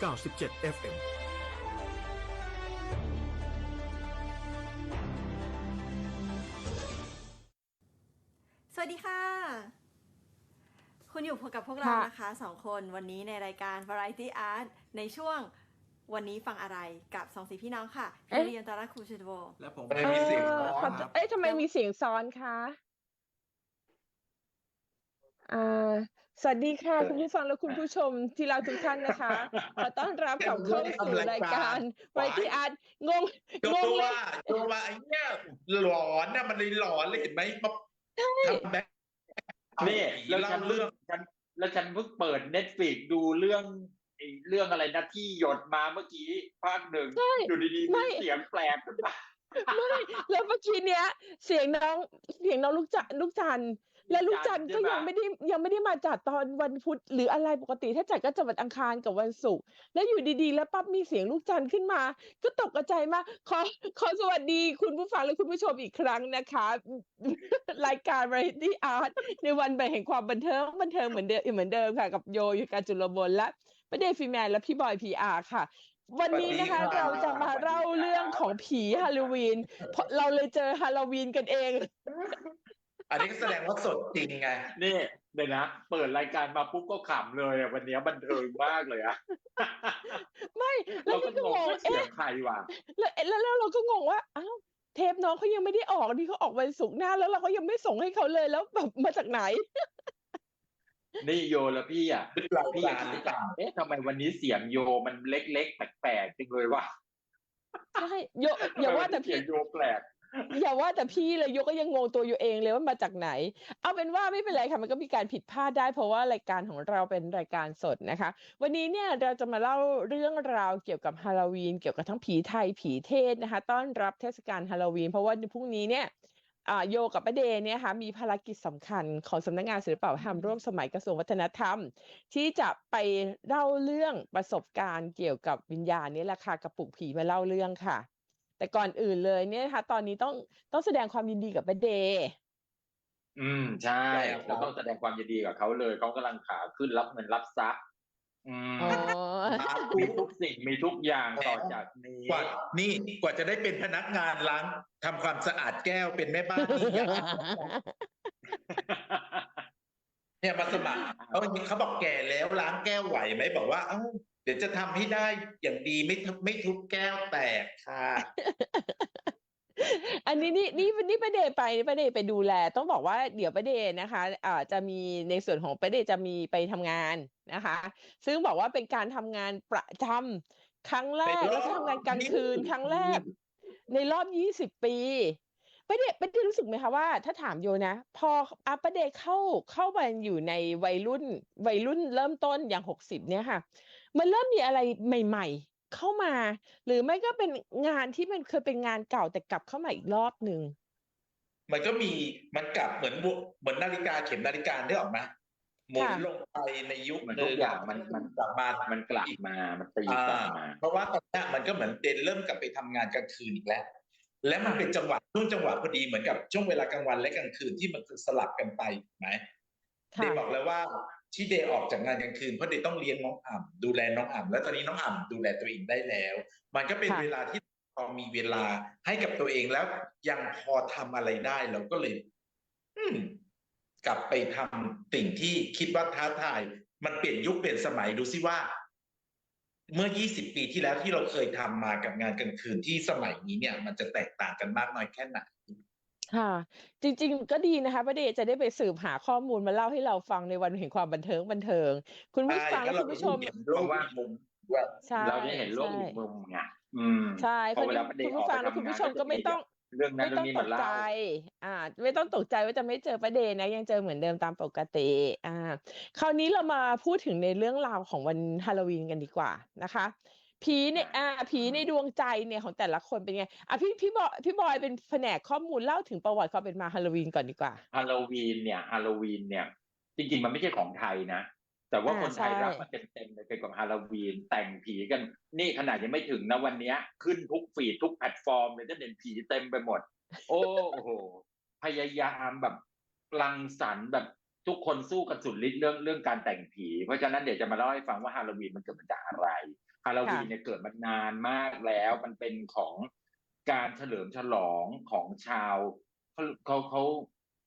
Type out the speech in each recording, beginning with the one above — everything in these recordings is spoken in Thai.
97 FM สวัสดีค่ะ คุณอยู่กับพวกเราค่ะนะคะสองคนวันนี้ในรายการ Variety Art ในช่วงวันนี้ฟังอะไรกับสองสีพี่น้องค่ะพี่เรียนตาราคูชิตโวและผมไม่มีเสียงซ้อนขอเอ้ยทำไมมีเสียงซ้อนคะอ่า สวัสดีค่ะ คุณผู้ฟังและคุณผู้ชมที่เราทุกท่านนะคะขอต้อนรับกลับเข้าสู่รายการไวที่อาร์ตงงก็งงตัวเลยตัวว่าไอ้เนี่ยหลอนน่ะมันเลยหลอนเลยเห็นไหมมาทำแบ็คนี่แล้วเล่าฉันเรื่องฉันแล้วฉันเพิ่งเปิดเน็ตฟ i กดูเรื่องไอ้เรื่องอะไรนะที่หยดมาเมื่อกี้ภาคหนึ่งใช่อยู่ดีๆไม่มีเสียงแปลกขึ้นมาไม่แล้วเมื่อกี้เนี้ย เสียงน้องเสียงน้องลูกจันลูกจันทร์ และลูกจันทร์ก็ยังไม่ได้ยังไม่ได้มาจัดตอนวันพุธหรืออะไรปกติ ถ้าจัดก็จะวันอังคารกับวันศุกร์แล้วอยู่ดีๆ แล้วปั๊บมีเสียงลูกจันทร์ขึ้นมา ก็ตกใจมากขอขอสวัสดีคุณผู้ฟังและคุณผู้ชมอีกครั้งนะคะ รายการ Variety Art ในวันแห่งความบันเทิงบันเทิงเหมือนเดิมเหมือนเดิมค่ะ กับโยอยู่การจุลบลและประเดฟีแมนและพี่บอยพีอาร์ค่ะวันนี้นะคะเราจะมาเล่าเรื่องของผีฮาโลวีนเพราะเราเลยเจอฮาโลวีนกันเอง อันนี้ก็แสดงว่าสดจริงไงนี่เดี๋ยวนะเปิดรายการมาปุ๊บก็ขำเลยอะวันนี้บันเทิงมากเลยอะไม่แล้เราวก็นี่ก็งงงงว่าเสียเอ๊ะงใครวะแล้วแล้วแล้วเราก็งงว่าอ้าวเทปน้องเขายังไม่ได้ออกนี่เขาออกวันศุกร์หน้าแล้วเราก็ยังไม่ส่งให้เขาเลยแล้วแบบมาจากไหนนี่โยแล้วพี่อะเราพี่หอยาลากนหคิรืดอเปล่าเอ๊ะทำไมวันนี้เสียงโยมันเล็กๆแปลกๆจังเลยวะใช่โยอย่าว่าแต่เสีพี่ยงโยแปลก อย่าว่าแต่พี่เลยโยก็ยังงงตัวโยเองเลยว่ามาจากไหน เอาเป็นว่าไม่เป็นไรค่ะมันก็มีการผิดพลาดได้ เพราะว่ารายการของเราเป็นรายการสดนะคะ วันนี้เนี่ยเราจะมาเล่าเรื่องราวเกี่ยวกับฮาโลวีนเกี่ยวกับทั้งผีไทยผีเทศนะคะ ต้อนรับเทศกาลฮาโลวีน เพราะว่าพรุ่งนี้เนี่ยอ่าโยกับประเดเนี่ยค่ะมีภารกิจสำคัญของสำนักงานศิลปวัฒนธรรมร่วมสมัยกระทรวงวัฒนธรรม ที่จะไปเล่าเรื่องประสบการณ์เกี่ยวกับวิญญาณนี่แหละค่ะกับปลุกผีมาเล่าเรื่องค่ะ แต่ก่อนอื่นเลยเนี่ยนะคะตอนนี้ต้องต้องแสดงความยินดีกับประเดอืมใช่เราต้องแสดงความยินดีกับเขาเลยเขากำลังขาขึ้นรับเงินรับทรัพย์อืมอ๋อมีทุกสิ่งมีทุกอย่างต่อจากนี้กว่านี่กว่าจะได้เป็นพนักงานล้างทำความสะอาดแก้วเป็นแม่บ้านนี่ยากเนี่ยมาสมัครเขาเขาบอกแก่แล้วล้างแก้วไหวไหมบอกว่า เอ้า เดี๋ยวจะทำให้ได้อย่างดีไม่ทุบไม่ทุบแก้วแตกค่ะ อันนี้นี่นี่นี่ประเดไปประเดไปดูแล ต้องบอกว่าเดี๋ยวประเดนะคะอ่าจะมีในส่วนของประเดจะมีไปทำงานนะคะ ซึ่งบอกว่าเป็นการทำงานประจำครั้งแรกแล้วก็ทำงานกลางคืนครั้งแรก ในรอบ20ปีประเดประเดรู้สึกไหมคะว่า ถ้าถามโยนะ พออาประเดเข้าเข้ามาอยู่ในวัยรุ่นวัยรุ่นเริ่มต้นอย่าง60เนี่ยค่ะ มันเริ่มมีอะไรใหม่ ๆ เข้ามา หรือไม่ก็เป็นงานที่มันเคยเป็นงานเก่าแต่กลับเข้ามาอีกรอบหนึ่งมันก็มีมันกลับเหมือนวเหมือนนาฬิกาเข็มนาฬิกาได้ออกไหมหมุนค่ะลงไปในยุคมันหทุนึ่กอย่างมันมันกลับมามันกลับมา มันตีอ่ากลับมา เพราะว่าตอนเนี้ยมันก็เหมือนเดนเริ่มกลับไปทำงานกลางคืนอีกแล้ว และมันเป็นจังหวะช่วงจังหวะพอดีเหมือนกับช่วงเวลากลางวันและกลางคืนที่มันสลับกันไปถูกไหมเดค่ะย์บอกแล้วว่า ที่เดย์ออกจากงานกลางคืนเพราะเดย์ต้องเลี้ยงน้องอ่ำดูแลน้องอ่ำแล้วตอนนี้น้องอ่ำดูแลตัวเองได้แล้ว มันก็เป็นค่ะเวลาที่พอมีเวลาให้กับตัวเองแล้วยังพอทำอะไรได้เราก็เลย อืม กลับไปทำสิ่งที่คิดว่าท้าทาย มันเปลี่ยนยุคเปลี่ยนสมัยดูซิว่า เมื่อ 20 ปีที่แล้วที่เราเคยทำมากับงานกลางคืนที่สมัยนี้เนี่ย มันจะแตกต่างกันมากน้อยแค่ไหน ค่ะ จริง ๆ ก็ดีนะคะประเดจะได้ไปสืบหาข้อมูลมาเล่าให้เราฟังในวันแห่งความบันเทิงบันเทิง คุณผู้ฟังและคุณผู้ชมเพราะว่ามุมว่าใช่ เราได้เห็นโลกใช่ อีกมุมไงอืมใช่พอคนเวนี้ลาประเด็นคุณผู้ฟังและคุณผู้ชมก็ไม่ต้องเรื่องนั้นไม่เรื่ต้อองงนี้ตมากเล่าใจอ่า ไม่ต้องตกใจว่าจะไม่เจอประเดนะ ยังเจอเหมือนเดิมตามปกติ อ่า คราวนี้เรามาพูดถึงในเรื่องราวของวันฮาโลวีนกันดีกว่านะคะ ผีในอ่าผีในดวงใจเนี่ยของแต่ละคนเป็นไงอะพี่พี่บอยพี่บอยเป็นแผนกข้อมูลเล่าถึงประวัติความเป็นมาฮาโลวีนก่อนดีกว่าฮาโลวีนเนี่ยฮาโลวีนเนี่ยจริงๆมันไม่ใช่ของไทยนะ แต่ว่าอ่าคนไทยใช่รับมาเต็มๆเลยเกี่ยวกับฮาโลวีนแต่งผีกัน นี่ขนาดยังไม่ถึงนะวันเนี้ยขึ้นทุกฟีดทุกแพลตฟอร์มเลยจะเห็นผีเต็มไปหมด โอ้โหพยายามแบบรังสรรค์แบบทุกคนสู้กันสุดฤทธิ์เรื่องเรื่องการแต่งผี เพราะฉะนั้นเดี๋ยวจะมาเล่าให้ฟังว่าฮาโลวีนมันเกิดมาจากอะไร ฮาโลวีนค่ะเนี่ยเกิดมานานมากแล้ว มันเป็นของการเฉลิมฉลองของชาวเขาเขาเขา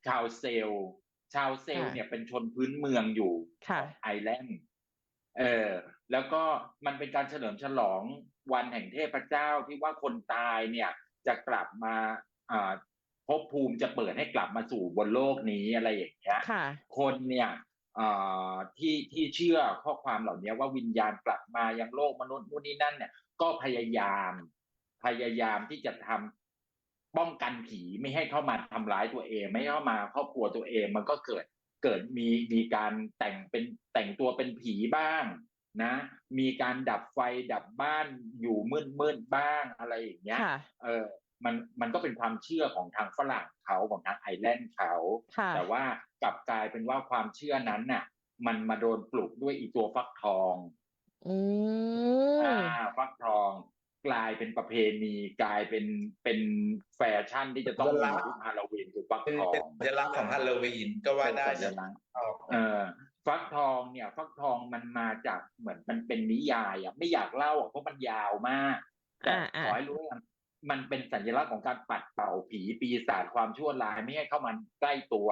ชาวเซลล์ชาวเซลล์เนี่ยเป็นชนพื้นเมืองอยู่ค่ะไอแลนด์เออแล้วก็มันเป็นการเฉลิมฉลองวันแห่งเทพเจ้าที่ว่าคนตายเนี่ยจะกลับมาอ่าภพภูมิจะเปิดให้กลับมาสู่บนโลกนี้อะไรอย่างเงี้ยค่ะคนเนี่ยอ่า ที่ที่เชื่อข้อความเหล่านี้ว่าวิญญาณกลับมายังโลกมนุษย์นู่นนี่นั่นเนี่ย ก็พยายามพยายามที่จะทำป้องกันผีไม่ให้เข้ามาทำร้ายตัวเอง ไม่ให้เข้ามาครอบครัวตัวเอง มันก็เกิดเกิดมีมีการแต่งเป็นแต่งตัวเป็นผีบ้างนะ มีการดับไฟดับบ้านอยู่มืดมืดๆบ้างอะไรอย่างเงี้ยค่ะเออ มันมันก็เป็นความเชื่อของทางฝรั่งเขาของทางไอแลนด์เขาค่ะแต่ว่ากลับกลายเป็นว่าความเชื่อนั้นน่ะ มันมาโดนปลุกด้วยอีตัวฟักทองอืมอ่าฟักทองกลายเป็นประเพณีกลายเป็นเป็นแฟชั่นที่จะต้องสัญลัมีกษณ์ทุกฮาโลวีนคือฟักเป็นทองเป็นสัญลักษณ์ของฮาโลวีนก็ว่าได้เป็นสัญนะลักษณ์เออฟักทองเนี่ย ฟักทองมันมาจากเหมือนมันเป็นนิยายอะไม่อยากเล่าอะเพราะมันยาวมากแต่อ่าอ่าขอให้รู้ว่า มันเป็นสัญลักษณ์ของการปัดเป่าผีปีศาจความชั่วร้ายไม่ให้เข้ามาใกล้ตัว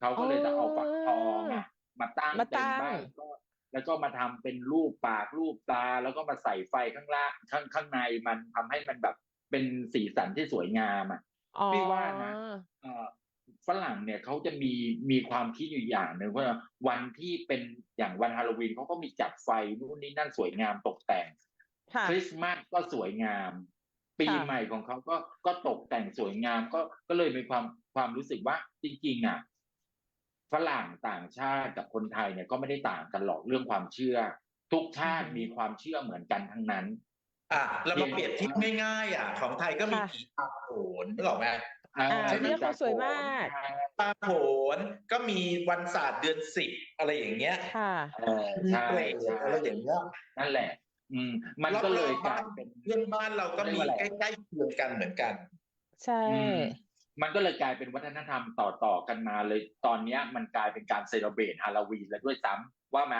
เขาก็เลยต้องเอาฟักทองอะมาตั้งมาเต็ตั้มงบ้านก็แล้วก็มาทำเป็นรูปปากรูปตา แล้วก็มาใส่ไฟข้างล่างข้างข้างในมันทำให้มันแบบเป็นสีสันที่สวยงามอะอ๋อพี่ว่านะเอ่อฝรั่งเนี่ยเขาจะมีมีความคิดอยู่อย่างหนึ่งว่าวันที่เป็นอย่างวันฮาโลวีนเขาก็มีจัดไฟนู่นนี่นั่นสวยงามตกแต่งค่ะคริสต์มาสก็สวยงาม ปีค่ะใหม่ของเขาก็ก็ตกแต่งสวยงามก็ก็เลยมีความความรู้สึกว่าจริงๆอะฝรั่งต่างชาติกับคนไทยเนี่ยก็ไม่ได้ต่างกันหรอกเรื่องความเชื่อ ทุกชาติมีความเชื่อเหมือนกันทั้งนั้น อะเรามาเปรียบเทียบง่ายๆอะ ของไทยก็มีค่ะผีตาโขนนึกออกไหมอ่าอ่าที่เขาสวยมากตาโขนก็มีวันศาสตร์เดือนสิบอะไรอย่างเงี้ยค่ะเออมีใช่เปรตใช่อะไรอย่างเงี้ยนั่นแหละ อืม มันก็เลยกลายเป็นเพื่อนบ้านเราก็มีเรียกว่าอะไรใกล้ๆเคียงกันเหมือนกัน ใช่อืมมันก็เลยกลายเป็นวัฒนธรรมต่อๆกันมาเลย ตอนเนี้ยมันกลายเป็นการเซเลบรตฮาโลวีนแล้วด้วยซ้ำว่าไหม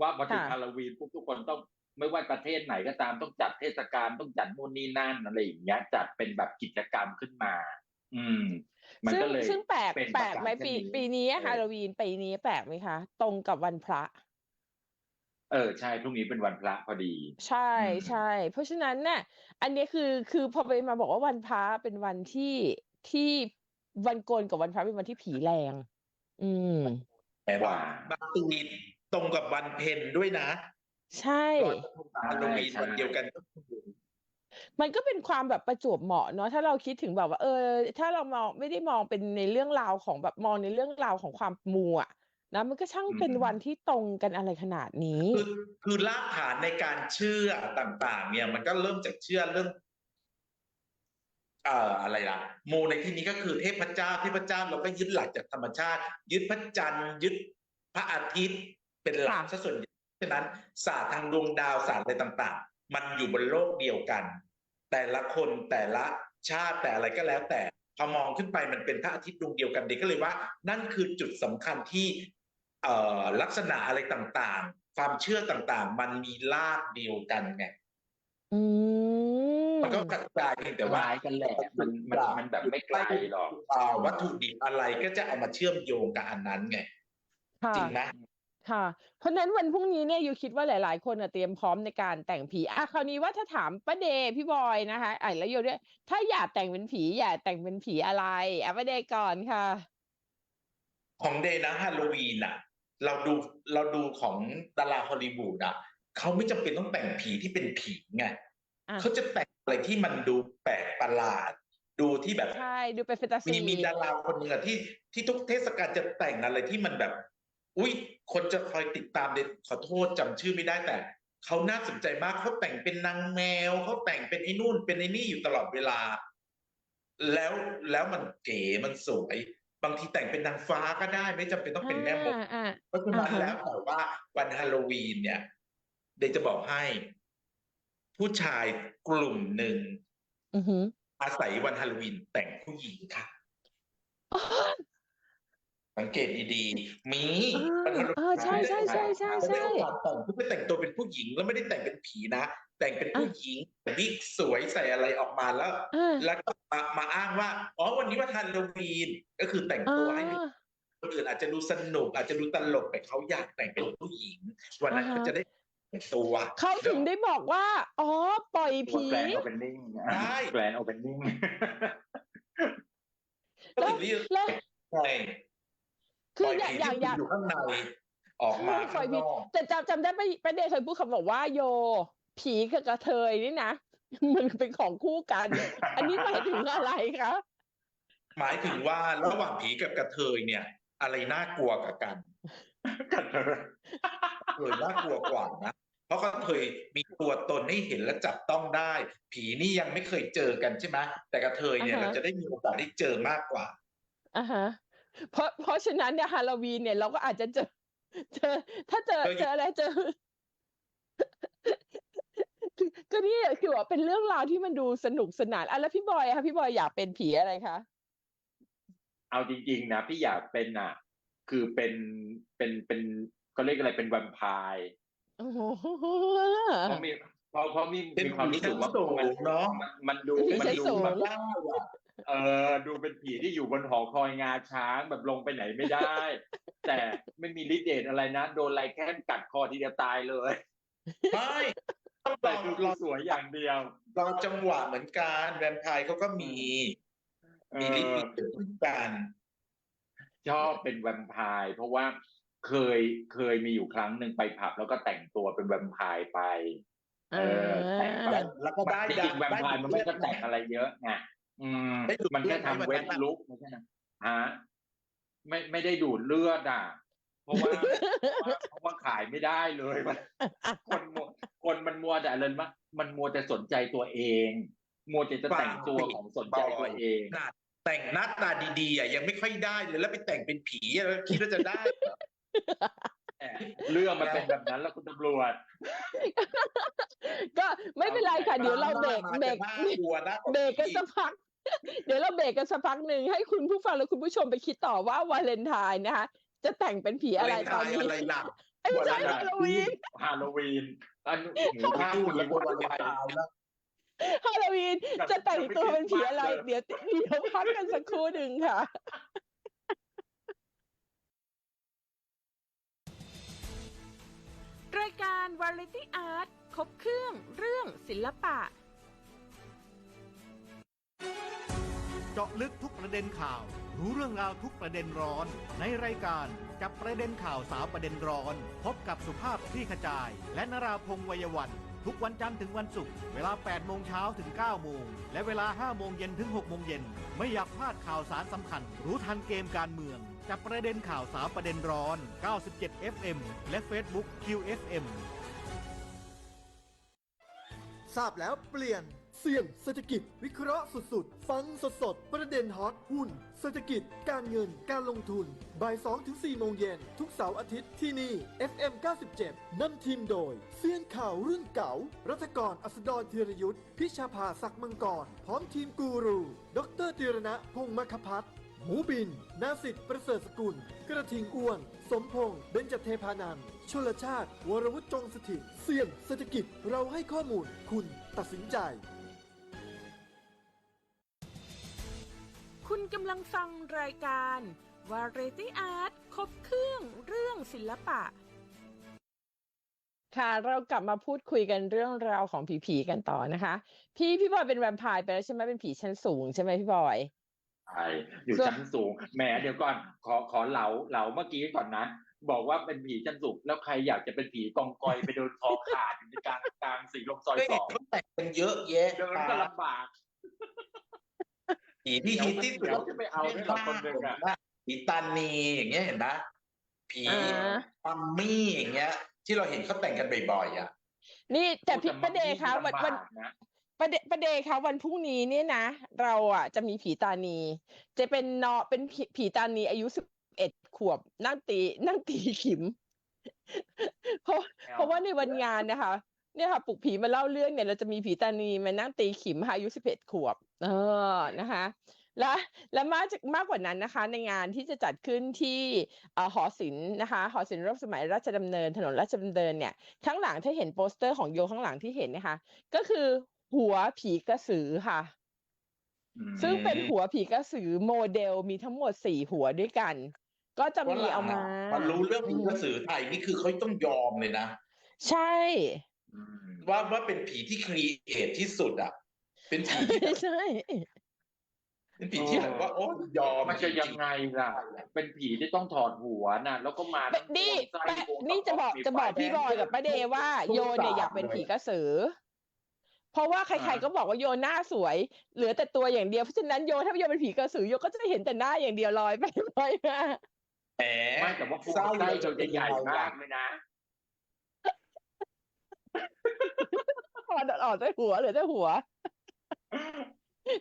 ว่าพอถึงค่ะฮาโลวีนปุ๊บทุกคนต้องไม่ว่าประเทศไหนก็ตามต้องจัดเทศกาลต้องจัดนู่นนี่นั่นอะไรอย่างเงี้ยจัดเป็นแบบกิจกรรมขึ้นมา อืม มันซึ่งก็เลยซึ่งแปลกเป็นแปลกไหมประกาศปีเช่นนี้ปีนี้เออฮาโลวีนปีนี้แปลกไหมคะ ตรงกับวันพระ เออใช่พรุ่งนี้เป็นวันพระพอดี ใช่อืมใช่เพราะฉะนั้นเนี่ยอันเนี้ยคือคือพอไปมาบอกว่าวันพระเป็นวันที่ที่วันโกนกับวันพระเป็นวันที่ผีแรง อืมแต่ว่าบางปีตรงกับวันเพ็ญด้วยนะ ใช่ลอยกระทงกับฮาโลวีนใช่วันเดียวกันก็คือมันก็เป็นความแบบประจวบเหมาะเนาะถ้าเราคิดถึงแบบว่า เออ ถ้าเรามองไม่ได้มองเป็นในเรื่องราวของแบบมองในเรื่องราวของความมูอะ นะมันก็ช่างเป็นวันที่ตรงกันอะไรขนาดนี้ คือคือรากฐานในการเชื่อต่าง ๆ เนี่ย มันก็เริ่มจากเชื่อเรื่อง เอ่ออะไรล่ะโมในที่นี้ก็คือเทพเจ้าเทพเจ้าเราก็ยึดหลักจากธรรมชาติ ยึดพระจันทร์ยึดพระอาทิตย์เป็นหลักค่ะซะส่วนใหญ่ฉะนั้นศาสตร์ทางดวงดาวศาสตร์อะไรต่าง ๆ มันอยู่บนโลกเดียวกัน แต่ละคนแต่ละชาติแต่อะไรก็แล้วแต่พอมองขึ้นไปมันเป็นพระอาทิตย์ดวงเดียวกันเด็กก็เลยว่า นั่นคือจุดสำคัญที่เอ่อ ลักษณะอะไรต่างๆ ความเชื่อต่างๆ มันมีรากเดียวกันไงอืมมันก็กระจายเพียงแต่ว่าคล้ายกันแหละมันมันมันแบบไม่ไกลหรอกเอ่อวัตถุดิบอะไรก็จะเอามาเชื่อมโยงกับอันนั้นไงค่ะจริงไหมค่ะ เพราะฉะนั้นวันพรุ่งนี้เนี่ยยูคิดว่าหลาย ๆ คนอะเตรียมพร้อมในการแต่งผีอะคราวนี้ว่าถ้าถามป้าเดย์พี่บอยนะคะอะแล้วโยด้วยถ้าอยากแต่งเป็นผีอยากแต่งเป็นผีอะไรอะป้าเดย์ก่อนค่ะ ของเดย์นะฮาโลวีนอะ เราดูเราดูของดาราฮอลลีวูดอะเขาไม่จำเป็นต้องแต่งผีที่เป็นผีไงอะเขาจะแต่งอะไรที่มันดูแปลกประหลาด ดูที่แบบใช่ดูเป็นแฟนตาซีมีมีดาราคนหนึ่งอะที่ที่ทุกเทศกาลจะแต่งอะไรที่มันแบบ อุ้ยคนจะคอยติดตามเดยขอโทษจำชื่อไม่ได้แต่เขาน่าสนใจมากเขาแต่งเป็นนางแมวเขาแต่งเป็นไอ้นู่นเป็นไอ้นี่อยู่ตลอดเวลา แล้วแล้วมันเก๋มันสวย บางทีแต่งเป็นนางฟ้าก็ได้ ไม่จำเป็นต้องเป็นแม่มดอ่าอ่าเพราะฉะนั้นอ่าฮะแล้วแต่ว่าวันฮาโลวีนเนี่ย เดยวจะบอกให้ ผู้ชายกลุ่มหนึ่งอือหืออาศัยวันฮาโลวีนแต่งผู้หญิงค่ะ อ๋อ สังเกตดีๆ มีอ่าวันฮาโลวีนอ่าใช่ใช่ใช่ใช่เขาได้ใช่โอกาสแต่งเพื่อแต่งตัวเป็นผู้หญิงแล้วไม่ได้แต่งเป็นผีนะ แต่งเป็นผู้หญิงวิกสวยใส่อะไรออกมาแล้วอ่าแล้วก็มามาอ้างว่า อ๋อวันนี้วันฮาโลวีนก็คือแต่งอ่ตัวให้มีาคนอื่นอาจจะดูสนุกอาจจะดูตลกแต่เขาอยากแต่งเป็นผู้หญิง วันนั้นอ่าฮะเขาจะได้แต่งตัวเขาถึงได้บอกว่า อ๋อ ปล่อยตัวผีแกรนโอเปนนิ่งใช่แกรนโอเปนนิ่งก็ถึงเรียกแล้วแต่ง คืปอล่อยอย่างผีอย่างอย่างที่อยู่ข้างในออกมาปล่ข้าอยงผีนอกแต่จำจำได้ปะประเดชเคยพูดคำบอกว่าโย ผีกับกระเทยนี่นะมันเป็นของคู่กัน อันนี้หมายถึงอะไรคะหมายถึงว่าระหว่างผีกับกระเทยเนี่ย อะไรน่ากลัวกับกันกันเถอะกระเทยน่ากลัวกว่านะเพราะกระเทยมีตัวตนให้เห็นและจับต้องได้ ผีนี่ยังไม่เคยเจอกันใช่ไหมแต่กระเทยเนี่ยอ่าฮะเราจะได้มีโอกาสได้เจอมากกว่าอ่าฮะ เพราะเพราะฉะนั้นเนี่ยฮาโลวีนเนี่ยเราก็อาจจะเจอเจอ ถ้าเจอเจอเจออะไรเจอคือก็นี่คือว่าเป็นเรื่องราวที่มันดูสนุกสนานอะแล้วพี่บอยอะคะพี่บอยอยากเป็นผีอะไรคะเอาจริงๆนะพี่อยากเป็นอะ คือเป็นเป็นเป็นเขาเรียกอะไรเป็นแวมไพร์โอ้โหเพราะมีเพราะเพราะมีเป็นมีความรู้สึกว่าผีชั้นสูงมันเนาะมันมันดูผีมันชั้นดูสูงแบบได้อะ เออดูเป็นผีที่อยู่บนหอคอยงาช้างแบบลงไปไหนไม่ได้ แต่ไม่มีฤทธิ์เดชอะไรนะ โดนไลแคนกัดคอทีเดียวตายเลยไม่ต้องรแต่อคือรอสวยอย่างเดียวรอจังหวะเหมือนกันแวมไพร์เขาก็มีเอมีฤทธิ์อมีเดชเหมือนกันชอบเป็นแวมไพร์เพราะว่าเคยเคยมีอยู่ครั้งหนึ่งไปผับแล้วก็แต่งตัวเป็นแวมไพร์ไป เออแต่งอ่าแล้วก็ได้จริงๆแวมไพร์มันไม่ได้ก็แต่งอะไรเยอะไง อืมได้ดูดมันแค่เลือดไหมทำเววันทนั้นอะลุกไม่ใช่นะฮะไม่ไม่ได้ดูดเลือดอะ เพราะว่าเพราะว่าขายไม่ได้เลยมันคนมัวคนมันมัวแต่อะไรมะมันมัวแต่สนใจตัวเอง มัวแต่จะแต่งตัวของสนใจตัวเองน่ะแต่งหน้าตาดีๆอะยังไม่ค่อยได้เลยแล้วไปแต่งเป็นผีอะแล้วคิดว่าจะได้เหรอแหมเรื่องมันเป็นแบบนั้นแล้วคุณตำรวจ ก็ไม่เป็นไรค่ะ เดี๋ยวเราเบรกมาเบรจะกน่ากลัวนะเบรกกันสักพัก เดี๋ยวเราเบรกกันสักพักหนึ่งให้คุณผู้ฟังและคุณผู้ชมไปคิดต่อว่าวาเลนไทน์นะคะ จะแต่งเป็นผีอะไรตอนนี้อะไรหลักไอ้ไม่ใช่วาฮาเลนไทน์โลวีนฮาโลวีนอันหนูพูภาพคุณดแล้ละวควันรวาเลนไปไทน์แล้วฮาโลวีนจะแต่งตัวเป็นผีอะไรอย่าไปคิดมากเลยเดี๋ยวเดี๋ยวพักกันสักครู่หนึ่งค่ะรายการ Variety Art ครบเครื่องเรื่องศิลปะ เจาะลึกทุกประเด็นข่าว รู้เรื่องราวทุกประเด็นร้อน ในรายการจับประเด็นข่าวสาวประเด็นร้อน พบกับสุภาพคลี่ขจาย และนราพงษ์วัยวันทุกวันจันทร์ถึงวันศุกร์เวลา 8 โมงเช้าถึง 9 โมง และเวลา 5 โมงเย็นถึง 6 โมงเย็น ไม่อยากพลาดข่าวสารสำคัญ รู้ทันเกมการเมือง จับประเด็นข่าวสาวประเด็นร้อน 97 FM และ Facebook QFM ทราบแล้วเปลี่ยน เสี่ยงเศรษฐกิจ วิเคราะห์สุดๆ ฟังสดๆ ประเด็นฮอตหุ้น เศรษฐกิจ การเงิน การลงทุน บ่าย2ถึง4โมงเย็น ทุกเสาร์อาทิตย์ที่นี่ FM 97นำทีมโดยเซียนข่าวรุ่นเก่า รัฐกรอัสดรธีรยุทธพิชาภาศักดิ์มังกร พร้อมทีมกูรู ดรตีรณะพงศ์มคพัฒน์หมูบิน นาสิทธิ์ประเสริฐสกุล กระทิงอ้วน สมพงษ์เบญจเทพานันท์ชลชาติ วรวุฒิจงสถิตเสี่ยงเศรษฐกิจ เราให้ข้อมูล คุณตัดสินใจ กำลังฟังรายการ Variety Art ครบเครื่องเรื่องศิลปะ ค่ะเรากลับมาพูดคุยกันเรื่องราวของผีๆกันต่อนะคะ พี่พี่บอยเป็นแวมไพร์ไปแล้วใช่ไหมเป็นผีชั้นสูงใช่ไหมพี่บอย ใช่อยู่ส่วนชั้นสูงแหมเดี๋ยวก่อน ขอขอเหลาเหลาเมื่อกี้ก่อนนะ บอกว่าเป็นผีชั้นสูงแล้วใครอยากจะเป็นผีกองกอยไปโดนคอขาดอยู่ในกลางกลางสีลมซอยเฮ้ยสองเขาแต่งกันเยอะแยะเดินก็ลำบาก ผีที่ฮิตที่สุดเดี๋ยวจะไปเอาด้วยเหรอคนหนึ่งอะ ผีตานีอย่างเงี้ยเห็นไหมผีอ่า ปัมมี่อย่างเงี้ย ที่เราเห็นเขาแต่งกันบ่อยๆอะนี่แต่พี่โอ้ประเดคะวันวันลำบากนะประเดประเดคะวันพรุ่งนี้เนี่ยนะ เราอะจะมีผีตานี จะเป็นเนาะเป็นผีผีตานีอายุสิบเอ็ดขวบนั่งตีนั่งตีขิม เพราะ เพราะว่าในวันงานนะคะ เนี่ยค่ะปลุกผีมาเล่าเรื่องเนี่ยเราจะมีผีตานีมานั่งตีขิมค่ะอายุสิบเอ็ดขวบ เออนะคะ และและมากจากมากกว่านั้นนะคะ ในงานที่จะจัดขึ้นที่เอ่อหอศิลป์นะคะหอศิลป์ร่วมสมัยราชดำเนินถนนราชดำเนินเนี่ยข้างหลังถ้าเห็นโปสเตอร์ของโยข้างหลังที่เห็นนะคะ ก็คือหัวผีกระสือค่ะอืมซึ่งเป็นหัวผีกระสือโมเดลมีทั้งหมดสี่หัวด้วยกัน ก็จะว่ามีเอามามันรู้เรื่องผีกระสือไทยนี่คือเขาต้องยอมเลยนะ ใช่อืมว่าว่าเป็นผีที่ครีเอทที่สุดอะ เป็นผีที่แบบใช่ เป็นผีที่แบบว่าโอ้ยอมมันจะยังไงล่ะ เป็นผีที่ต้องถอดหัวนะแล้วก็มาทั้งนี่ตัวไส้ป้าโครงนี่จะบอกมีจะบอกไฟพี่บอยกับป้าเดว่าโยเนี่ยอยากเป็นผีกระสือ เพราะว่าใครๆก็บอกว่าโยหน้าสวย เหลือแต่ตัวอย่างเดียวเพราะฉะนั้นโยถ้าโยเป็นผีกระสือโยก็จะเห็นแต่หน้าอย่างเดียวลอยไปลอยมาแหมไม่แต่ว่าโครงไส้ไส้เราจะจะเป็นใหญ่ยังไงมาล่ะกเลยนะถอดออกแต่หัวเหลือแต่หัว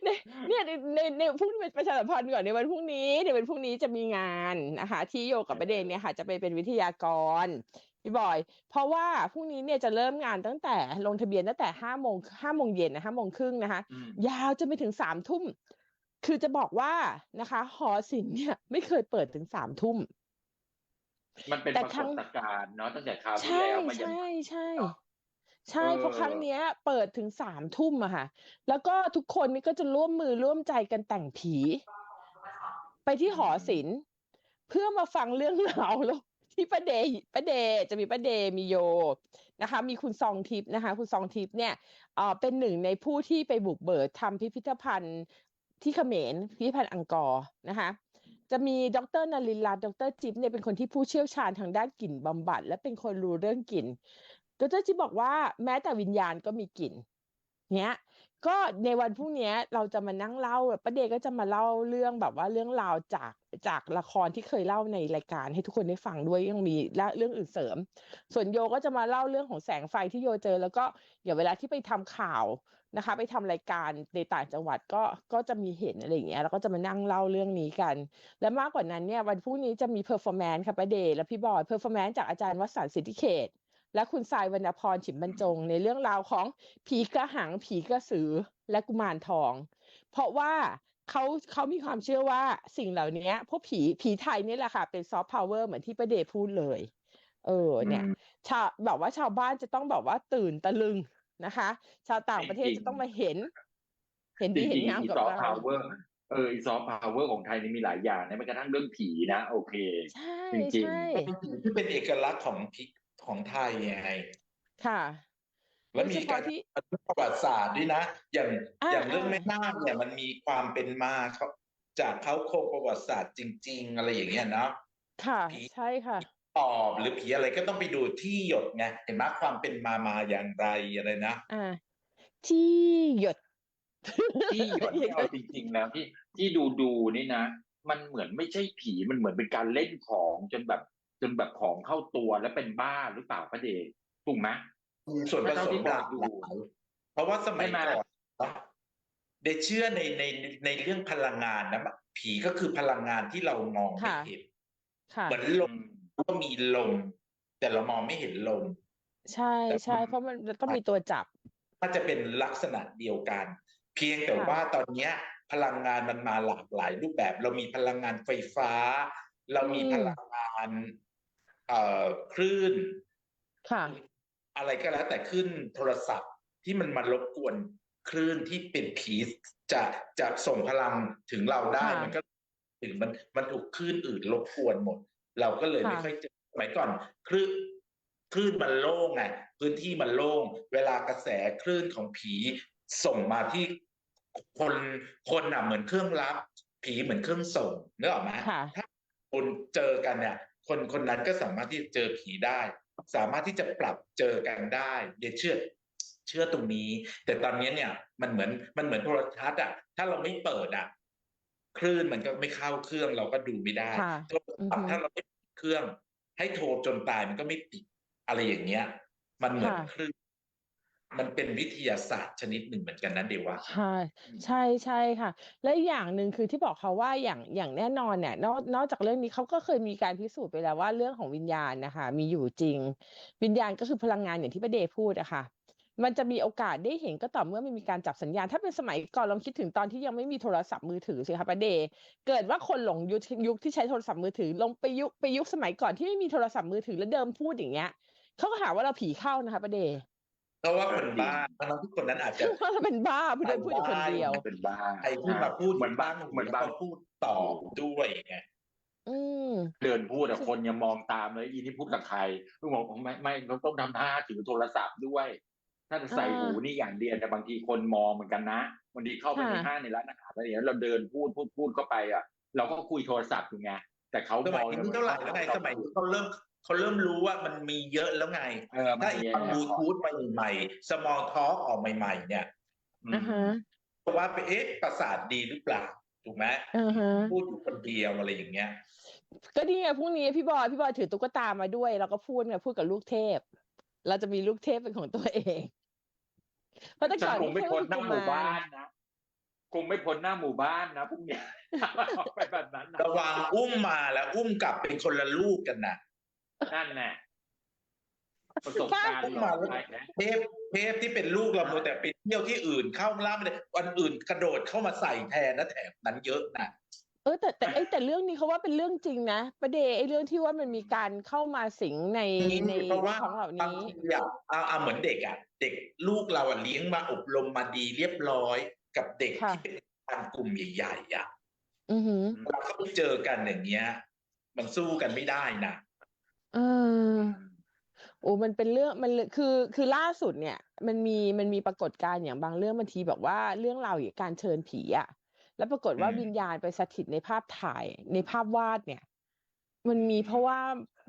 เนี่ยเนี่ยในในในพรุ่งนี้ประชาสัมพันธ์ก่อนในวันพรุ่งนี้ในวันพรุ่งนี้จะมีงานนะคะ ที่โยกับประเด็นเนี่ยค่ะ จะไปเป็นวิทยากรพี่บอย เพราะว่าพรุ่งนี้เนี่ยจะเริ่มงานตั้งแต่ลงทะเบียนตั้งแต่ห้าโมงห้าโมงเย็นนะห้าโมงครึ่งนะคะอืมยาวจนไปถึงสามทุ่ม คือจะบอกว่านะคะหอศิลป์เนี่ยไม่เคยเปิดถึงสามทุ่มมันเป็นแต่ปราครั้กงฏการณ์เนาะตั้งแต่คราวที่ใช่แล้วมายันใช่ใช่เนาะ ใช่เพราะเออครั้งเนี้ย เปิดถึงสามทุ่มอะค่ะ แล้วก็ทุกคนนี่ก็จะร่วมมือร่วมใจกันแต่งผี ไปที่หอศิลป์เพื่อมาฟังเรื่องราวแล้วที่ประเดย์ประเดย์จะมีประเดย์มีโยนะคะ มีคุณซองทิพย์นะคะ คุณซองทิพย์เนี่ยเอ่อเป็นหนึ่งในผู้ที่ไปบุกเบิกทำพิพิธภัณฑ์ที่เขมรพิพิธภัณฑ์อังกอร์นะคะ จะมีดรนลินลาดรจิ๊บเนี่ยเป็นคนที่ผู้เชี่ยวชาญทางด้านกลิ่นบำบัด และเป็นคนรู้เรื่องกลิ่น ดรจิบอกว่าแม้แต่วิญญาณก็มีกลิ่นเนี้ยก็ในวันพรุ่งนี้เราจะมานั่งเล่าแบบป้าเดย์ก็จะมาเล่าเรื่องแบบว่าเรื่องราวจากจากละครที่เคยเล่าในรายการ ให้ทุกคนได้ฟังด้วยยังมีและเรื่องอื่นเสริม ส่วนโยก็จะมาเล่าเรื่องของแสงไฟที่โยเจอ แล้วก็เดี๋ยวเวลาที่ไปทำข่าวนะคะ ไปทำรายการในต่างจังหวัดก็ก็จะมีเห็นอะไรอย่างเงี้ยแล้วก็จะมานั่งเล่าเรื่องนี้กัน และมากกว่านั้นเนี่ยวันพรุ่งนี้จะมีเพอร์ฟอร์แมนซ์ค่ะป้าเดย์และพี่บอยเพอร์ฟอร์แมนซ์จากอาจารย์วสันต์สิทธิเขต และคุณทรายวรรณพรฉิมบรรจง ในเรื่องราวของผีกระหังผีกระสือและกุมารทอง เพราะว่าเขาเขามีความเชื่อว่าสิ่งเหล่านี้พวกผีผีไทยนี่แหละค่ะ เป็นซอฟต์พาวเวอร์เหมือนที่ประเดชพูดเลย เออเนี่ยอืมชาวแบบว่าชาวบ้านจะต้องแบบว่าตื่นตะลึงนะคะ ชาวต่างประเทศจริงๆจะต้องมาเห็น เห็นจดีเห็นริงๆงามอีกับซอฟเราต์พาวเวอร์เอออีซอฟต์พาวเวอร์ของไทยนี่มีหลายอย่างนะแม้กระทั่งเรื่องผีนะ โอเค ใช่จริงๆใช่เป็นผีที่เป็นเอกลักษณ์ของพิ ของไทยไงค่ะแล้วโดยมีเฉกาพาะรที่บันทึกประวัติศาสตร์ด้วยนะ อย่างอ่าอย่างเรื่องอ่าแม่นาคเนี่ยมันมีความเป็นมาเขาจากเขาโครงประวัติศาสตร์จริง ๆ อะไรอย่างเงี้ยเนาะค่ะผีใช่ค่ะตอบหรือผีอะไรก็ต้องไปดูที่หยดไงเห็นไหมความเป็นมามาอย่างไรอะไรนะอ่าที่หยด ที่หยดเนี่ยเอาจริงๆแล้วที่ที่ดูดูนี่นะ มันเหมือนไม่ใช่ผีมันเหมือนเป็นการเล่นของจนแบบ จนแบบของเข้าตัวแล้วเป็นบ้าหรือเปล่าพระเดชถูกไหมมีส่วนผเท่าสที่มบหอกลากดูหลายเพราะว่าสมัยใช่ไหมก่อนเนอะได้เชื่อในในในเรื่องพลังงานนะผีก็คือพลังงานที่เรามองไม่ค่ะเห็นค่ะเหมือนลมก็มีลมแต่เรามองไม่เห็นลมใช่แต่ใช่มันเพราะมันต้องมีตัวจับก็จะเป็นลักษณะเดียวกัน เพียงแต่ค่ะว่าตอนเนี้ย พลังงานมันมาหลากหลายรูปแบบ เรามีพลังงานไฟฟ้า เรามีพลังงานเอ่อ คลื่นค่ะ อะไรก็แล้ว แต่ขึ้นโทรศัพท์ที่มันมารบกวนคลื่นที่เป็นผีจะจะส่งพลังถึงเราได้ค่ะมันก็ถึงมันมันถูกคลื่นอื่นรบกวนหมด เราก็เลยค่ะไม่ค่อยเจอสมัยก่อนคลื่นคลื่นมันโล่งไงพื้นที่มันโล่ง เวลากระแสคลื่นของผีส่งมาที่คนคนอะเหมือนเครื่องรับ ผีเหมือนเครื่องส่งนึกออกไหมค่ะถ้าคนเจอกันเนี่ย คนคนนั้นก็สามารถที่จะเจอผีได้ สามารถที่จะปรับเจอกันได้เดี๋ยวเชื่อเชื่อตรงนี้ แต่ตอนนี้เนี่ยมันเหมือนมันเหมือนโทรทัศน์อะถ้าเราไม่เปิดอะคลื่นมันก็ไม่เข้าเครื่องเราก็ดูไม่ได้ค่ะโทรศัพอือฮึท์ถ้าเราไม่ปิดเครื่อง ให้โทรจนตายมันก็ไม่ติดอะไรอย่างเงี้ย มันเหมือนค่ะคลื่น มันเป็นวิทยาศาสตร์ชนิดหนึ่งเหมือนกันนะเดี๋ยวว่าใช่ใช่ใช่ค่ะ และอีกอย่างหนึ่งคือที่บอกเขาว่าอย่างอย่างแน่นอนเนี่ยนอกนอกจากเรื่องนี้เขาก็เคยมีการพิสูจน์ไปแล้วว่าเรื่องของวิญญาณนะคะ มีอยู่จริง วิญญาณก็คือพลังงานอย่างที่ประเดชพูดอะค่ะมันจะมีโอกาสได้เห็นก็ต่อเมื่อมันมีการจับสัญญาณ ถ้าเป็นสมัยก่อนลองคิดถึงตอนที่ยังไม่มีโทรศัพท์มือถือสิคะประเดย์เกิดว่าคนหลงยุคยุคที่ใช้โทรศัพท์มือถือ ลงไปยุคไปยุคสมัยก่อนที่ไม่มีโทรศัพท์มือถือแล้วเดิมพูดอย่างเงี้ยเขาก็หาว่าเราผีเข้านะคะประเดย์ เพราะว่าคนบ้าทั้งที่คนนั้นอาจจะว่าเราเป็นบ้าพูดเดินพูดอยู่คนเดียวเป็นบ้าใครที่มาพูดเหมือนบ้าบ้างเหมือนบ้าเขาพูดต่อด้วยไงอืมเดินพูดอะคนยังมองตามเลยอีนี่พูดกับใครลุงบอกไม่ไม่เราต้องทำท่าถือโทรศัพท์ด้วย ถ้าจะใส่อ่าหูนี่อย่างเดียวแต่บางทีคนมองเหมือนกันนะบางทีเข้าไปในค่ะห้างในร้านอาหารอะไรอย่างเงี้ยเราเดินพูดพูดพูดเข้าไปอะ เราก็คุยโทรศัพท์อยู่ไงแต่เขาสมมัยองนี้เท่าไหร่แล้วไงสมัยนี้เขาเริ่มเขาเริ่มรู้ว่ามันมีเยอะแล้วไงเออมัถ้านอีมีกบลูทูธมาใหม่ๆ small talk ออกใหม่ ๆ เนี่ยอืมอ่าฮะเพราะว่าไปเอ๊ะประสาทดีหรือเปล่าถูกไหมอ่าฮะพูดอยู่คนเดียวอะไรอย่างเงี้ย ก็นี่ไงพรุ่งนี้พี่บอยพี่บอยถือตุ๊กตามาด้วยเราก็พูดไงพูดกับลูกเทพ เราจะมีลูกเทพเป็นของตัวเองเพราะแต่ฉัก่นอนคงไม่พี่พ้นหเทน้าพหมู่กุมรบ้านนะคงไม่พ้นหน้าหมู่บ้านนะพวกเนี้ยไปแบบนั้นนะระวังอุ้มมาแล้ว อุ้มกลับเป็นคนละลูกกันนะ นั่นแน่ประสบการณ์หลอกไปนะเทพเทพที่เป็นลูกเราโมวแต่ไปเที่ยวที่อื่นเข้าล่าไม่ได้วันอื่นกระโดดเข้ามาใส่แทนนะแถบนั้นเยอะนะเออแต่แต่ไอ้แต่เรื่องนี้เขาว่าเป็นเรื่องจริงนะประเดไอ้เรื่องที่ว่ามันมีการเข้ามาสิงในในเพราะว่าของเหล่าบางนี้ทีอะเอาเอาเหมือนเด็กอะ เด็กลูกเราอะเลี้ยงมาอบรมมาดีเรียบร้อย กับเด็กค่ะที่เป็นการกลุ่มใหญ่ๆอะอือหือเราเขาไปเจอกันอย่างเงี้ย มันสู้กันไม่ได้นะ เออ โอ้มันเป็นเรื่องมันเลยคือคือล่าสุดเนี่ย มันมีมันมีปรากฏการณ์อย่างบางเรื่องบางทีแบบว่าเรื่องราวอย่างการเชิญผีอะแล้วปรากฏว่าอืมวิญญาณไปสถิตในภาพถ่ายในภาพวาดเนี่ย มันมีเพราะว่า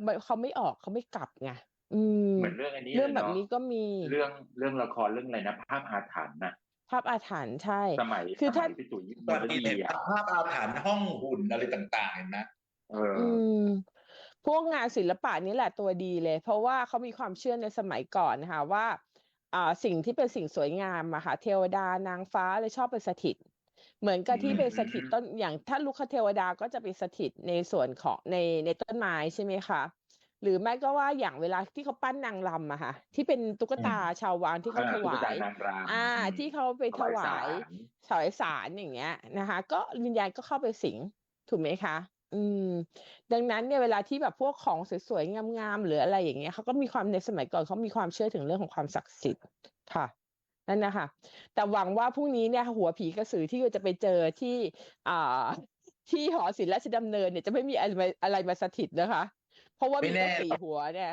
มันเขาไม่ออกเขาไม่กลับไงอืมเหมือนเรื่องอันนี้เรื่องลยแบบนาะนี้ก็มีเรื่องเรื่องละครเรื่องอะไรนะภาพอาถรรพ์น่ะ ภาพอาถรรพ์ใช่ สมัยคือสถ้ามัยพี่ตุ๋ยตอนมานี้ดีเห็นอะภาพอาถรรพ์ห้องหุ่นอะไรต่างๆเห็นไหมเอออืม พวกงานศิลปะนี่แหละตัวดีเลย เพราะว่าเขามีความเชื่อในสมัยก่อนนะคะว่าอ่าสิ่งที่เป็นสิ่งสวยงามอะค่ะเทวดานางฟ้าเลยชอบไปสถิต เหมือนกับที่ไปสถิตต้นอย่างถ้าลุคเทวดาก็จะไปสถิตในส่วนของในในต้นไม้ใช่ไหมคะหรือไม่ก็ว่าอย่างเวลาที่เขาปั้นนางรำอะค่ะ ที่เป็นตุ๊กตาชาววังที่เขาเออถตุ๊กวาตายนางรำอ่าอืมที่เขาไปถวายสรถวายสารอย่างเงี้ยนะคะ ก็วิญญาณก็เข้าไปสิงถูกไหมคะ อืม ดังนั้นเนี่ยเวลาที่แบบพวกของสวย ๆ งาม ๆ หรืออะไรอย่างเงี้ยเขาก็มีความในสมัยก่อนเขามีความเชื่อถึงเรื่องของความศักดิ์สิทธิ์ค่ะ นั่นนะคะ แต่หวังว่าพรุ่งนี้เนี่ยหัวผีกระสือที่จะไปเจอที่อ่าที่หอศิลป์ราชดำเนินเนี่ยจะไม่มีอะไรมาอะไรมาสถิตนะคะ เพราะว่าไม่มีแน่แค่สี่หัวเนี่ย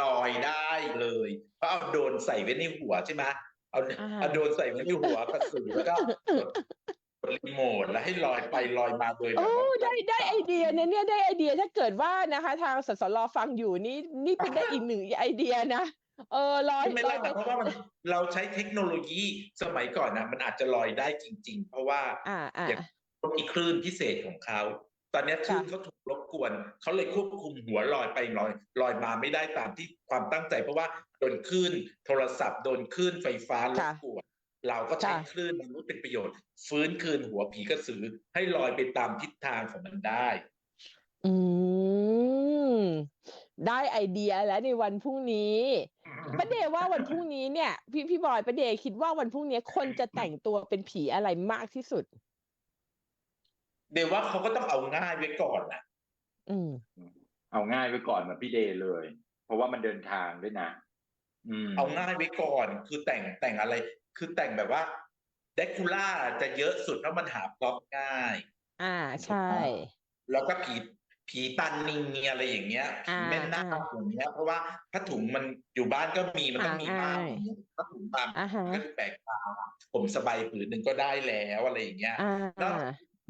ลอยได้เลยเพราะเอาโดรนใส่ไว้ในหัวใช่ไหมเอาอ่า เอาโดรนใส่ไว้ในหัวกระสือแล้วก็กดกด รีโมทแล้วให้ลอยไปลอยมาโดยแบบโอ้ว่าได้ได้ไอเดียนะเนี่ยได้ไอเดียถ้าเกิดว่านะคะ ทางสสรฟังอยู่นี่นี่เป็นได้อีกหนึ่งไอเดียนะเออลอยไม่ลอได้ยไปเพราะว่ามันเราใช้เทคโนโลยีสมัยก่อนนะมันอาจจะลอยได้จริง ๆ เพราะว่าอ่าอ่าอย่างเขามีคลื่นพิเศษของเขาตอนเนี้ยคลื่นค่ะเขาถูกรบกวนเขาเลยควบคุมหัวลอยไปลอยลอยมาไม่ได้ตามที่ความตั้งใจ เพราะว่าโดนคลื่นโทรศัพท์โดนคลื่นไฟฟ้ารบค่ะกวน เราก็ใช้ค่ะคลื่นนั้นเป็นประโยชน์ ฟื้นคืนหัวผีกระสือให้ลอยไปตามทิศทางของมันได้ อืม ได้ไอเดียแล้วในวันพรุ่งนี้ประเดว่าวันพรุ่งนี้เนี่ย พี่พี่บอยประเดคิดว่าวันพรุ่งนี้คนจะแต่งตัวเป็นผีอะไรมากที่สุด เดี๋ยวว่าเขาก็ต้องเอาง่ายไว้ก่อนนะอืม เอาง่ายไว้ก่อนเหมือนพี่เดย์เลย เพราะว่ามันเดินทางด้วยนะอืมเอาง่ายไว้ก่อน คือแต่งแต่งอะไร คือแต่งแบบว่าเดคูล่าจะเยอะสุดเพราะมันหาพร็อพง่าย อ่าใช่ แล้วก็ผีผีตันนิงเงียอะไรอย่างเงี้ยผีอ่าแม่นาคอ่าอย่างเงี้ย เพราะว่าผ้าถุงมันอยู่บ้านก็มีมันต้องมีอ่าบ้างอ่าอย่างเงี้ยผ้าถุงบางอ่าฮะก็จะแปลกตาผมสบายผืนหนึ่งก็ได้แล้วอะไรอย่างเงี้ยอ่าแล้ว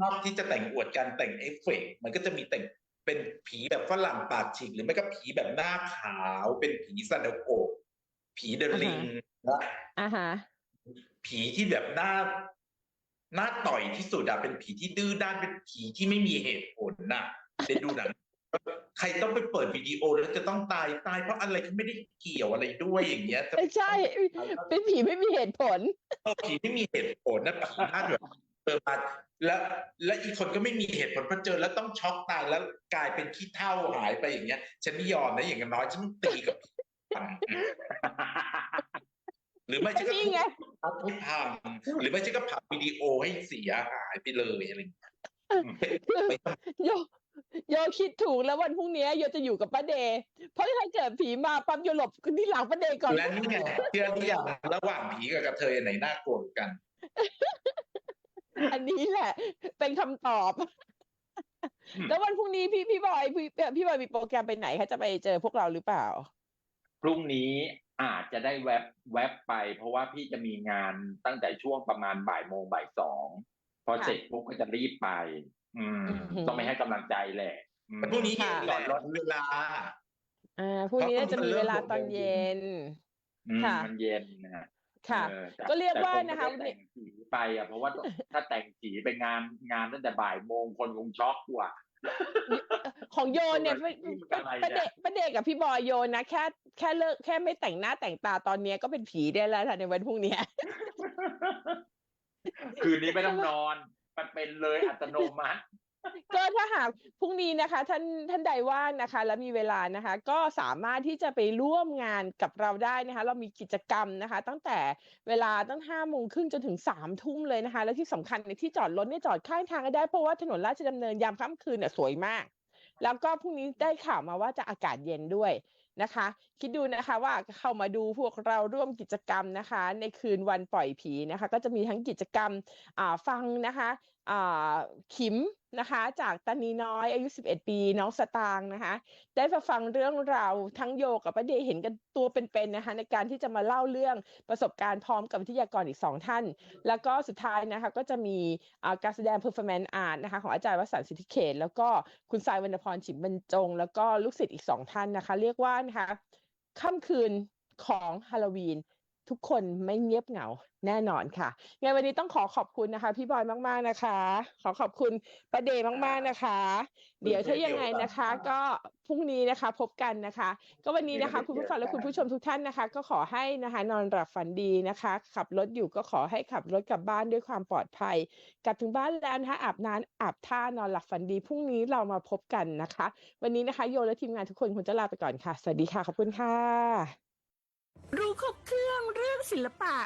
นอกที่จะแต่งอวดการแต่งเอฟเฟกต์มันก็จะมีแต่งเป็นผีแบบฝรั่งปากฉีกหรือไม่ก็ผีแบบหน้าขาว เป็นผีซาดาโกะผีเดลิงนะอ่าฮะ ผีที่แบบหน้าหน้าต่อยที่สุดอะเป็นผีที่ดื้อด้านเป็นผีที่ไม่มีเหตุผลน่ะไปดูหนังใครต้องไปเปิดวิดีโอแล้วจะต้องตายตายเพราะอะไรก็ไม่ได้เกี่ยวอะไรด้วยอย่างเงี้ยจะไม่ใช่ เป็นผีไม่มีเหตุผลเออผีไม่มีเหตุผลนะผีหน้าแบบเจอมาแล้วและอีกคนก็ไม่มีเหตุผลพอเจอแล้วต้องช็อกตายแล้วกลายเป็นขี้เท่าหายไปอย่างเงี้ย ฉันไม่ยอมนะอย่างน้อยฉันต้องตีกับผีก่อนหรือไม่ใช่ก็นี่ไง พักให้พังหรือไม่ใช่ก็ผับวิดีโอให้เสียหายไปเลยอะไรอย่างเงี้ยไม่ต้องโยโยคิดถูกแล้ววันพรุ่งนี้โยจะอยู่กับป้าเดย์เพราะถ้าเกิดผีมาปั๊บโยหลบที่หลังป้าเดย์ก่อนและนี่ไงเชื่อที่อย่างระหว่างผีกับกระเทยอันไหนน่ากลัวกว่ากัน อันนี้แหละ เป็นคำตอบ แล้ววันพรุ่งนี้พี่พี่บอยพี่พี่บอยมีโปรแกรมไปไหนคะจะไปเจอพวกเราหรือเปล่า พรุ่งนี้ อาจจะได้แวบแวบไป เพราะว่าพี่จะมีงานตั้งแต่ช่วงประมาณบ่ายโมงบ่ายสองพอค่ะเสร็จปุ๊บก็จะรีบไป อืมอือหือต้องไปให้กำลังใจแหละอืมพรุ่งนี้ค่ะเย็นแหละรถเวลา อ่าพรุ่งนี้น่าจะมีเวลาตอนเย็นอืมค่ะมันเย็นนะฮะค่ะออแต่ก็เรียกว่าแต่งนะคะไม่ได้แต่งสีไปอะเพราะว่าถ้าแต่งสีไปงานงานตั้งแต่บ่ายโมงคนคงช็อกกว่า ของโยนเนี่ยตัวป้าอะไรป้าเนี่เดยป้าเดกับพี่บอยโยนนะแค่แค่เลิกแค่ไม่แต่งหน้าแต่งตาตอนเนี้ยก็เป็นผีได้แล้วค่ะในวันพรุ่งเนี้ยคืนนี้ไม่ต้องนอนมันเป็นเลยอัตโนมัติก็ถ้าหากพรุ่งนี้นะคะ ท่านท่านใดว่างนะคะ แล้วมีเวลานะคะ ก็สามารถที่จะไปร่วมงานกับเราได้นะคะ เรามีกิจกรรมนะคะ ตั้งแต่เวลาตั้งห้าโมงครึ่งจนถึงสามทุ่มเลยนะคะ แล้วที่สำคัญในที่จอดรถเนี่ยจอดข้างทางก็ได้เพราะว่าถนนราชดำเนินยามค่ำคืนเนี่ยสวยมาก แล้วก็พรุ่งนี้ได้ข่าวมาว่าจะอากาศเย็นด้วยนะคะ คิดดูนะคะว่าเข้ามาดูพวกเราร่วมกิจกรรมนะคะ ในคืนวันปล่อยผีนะคะ ก็จะมีทั้งกิจกรรมฟังนะคะ ขิมนะคะ จากตานีน้อยอายุ 11 ปีน้องสตางนะคะ ได้มาฟังเรื่องราวทั้งโยกับประเดเห็นกันตัวเป็นๆนะคะ ในการที่จะมาเล่าเรื่องประสบการณ์พร้อมกับวิทยากรอีกสองท่าน แล้วก็สุดท้ายนะคะก็จะมีการแสดง performance art นะคะ ของอาจารย์วสันต์สิทธิเขต แล้วก็คุณทรายวรรณพรฉิมบรรจง แล้วก็ลูกศิษย์อีกสองท่านนะคะ เรียกว่านะคะค่ำคืนของฮาโลวีน ทุกคนไม่เงียบเหงาแน่นอนค่ะไงวันนี้ต้องขอขอบคุณนะคะ พี่บอยมากๆนะคะ ขอขอบคุณประเดมากๆนะคะ เดี๋ยวถ้ายังไงนะคะ ก็พรุ่งนี้นะคะพบกันนะคะ ก็วันนี้นะคะ คุณผู้ฟังและคุณผู้ชมทุกท่านนะคะ ก็ขอให้นะคะนอนหลับฝันดีนะคะ ขับรถอยู่ก็ขอให้ขับรถกลับบ้านด้วยความปลอดภัย กลับถึงบ้านแล้วนะคะอาบน้ำอาบท่านอนหลับฝันดีพรุ่งนี้เรามาพบกันนะคะ วันนี้นะคะโยและทีมงานทุกคนคงจะลาไปก่อนค่ะสวัสดีค่ะขอบคุณค่ะ รู้ครบเครื่องเรื่องศิลปะ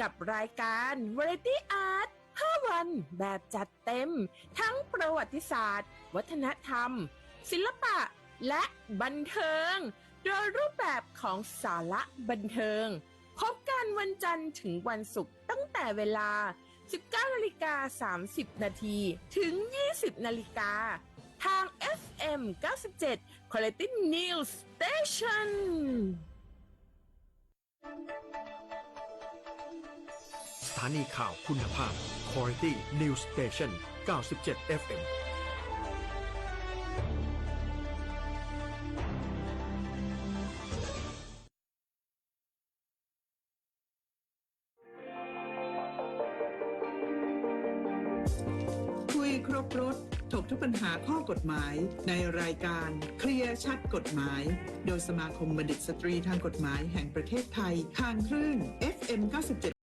กับรายการ Variety Art 5 วันแบบจัดเต็ม ทั้งประวัติศาสตร์ วัฒนธรรม ศิลปะและบันเทิง โดยรูปแบบของสาระบันเทิง พบกันวันจันทร์ถึงวันศุกร์ตั้งแต่เวลา 19นาฬิกา30 นาทีถึง 20นาฬิกาทาง FM 97 Quality News Station สถานีข่าวคุณภาพ Quality News Station 97 FM「 กฎหมาย ในรายการเคลียร์ชัดกฎหมาย โดยสมาคมบัณฑิตสตรีทางกฎหมายแห่งประเทศไทย ทางคลื่น FM 97